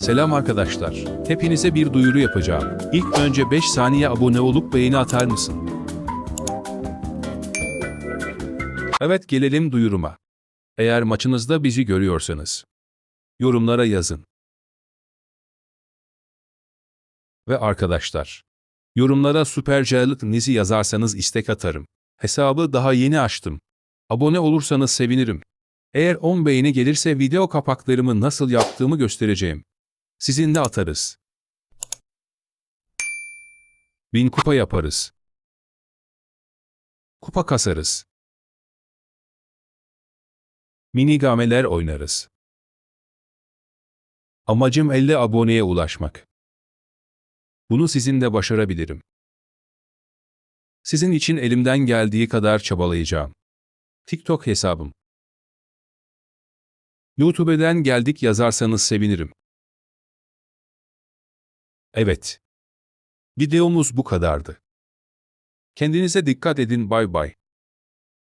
Selam arkadaşlar. Hepinize bir duyuru yapacağım. İlk önce 5 saniye abone olup beğeni atar mısın? Evet gelelim duyuruma. Eğer maçınızda bizi görüyorsanız yorumlara yazın. Ve arkadaşlar, yorumlara Nizi yazarsanız istek atarım. Hesabı daha yeni açtım. Abone olursanız sevinirim. Eğer 10 beğeni gelirse video kapaklarımı nasıl yaptığımı göstereceğim. Sizinle atarız. Bin kupa yaparız. Kupa kasarız. Mini gameler oynarız. Amacım 50 aboneye ulaşmak. Bunu sizinle başarabilirim. Sizin için elimden geldiği kadar çabalayacağım. TikTok hesabım. YouTube'den geldik yazarsanız sevinirim. Evet. Videomuz bu kadardı. Kendinize dikkat edin bay bay.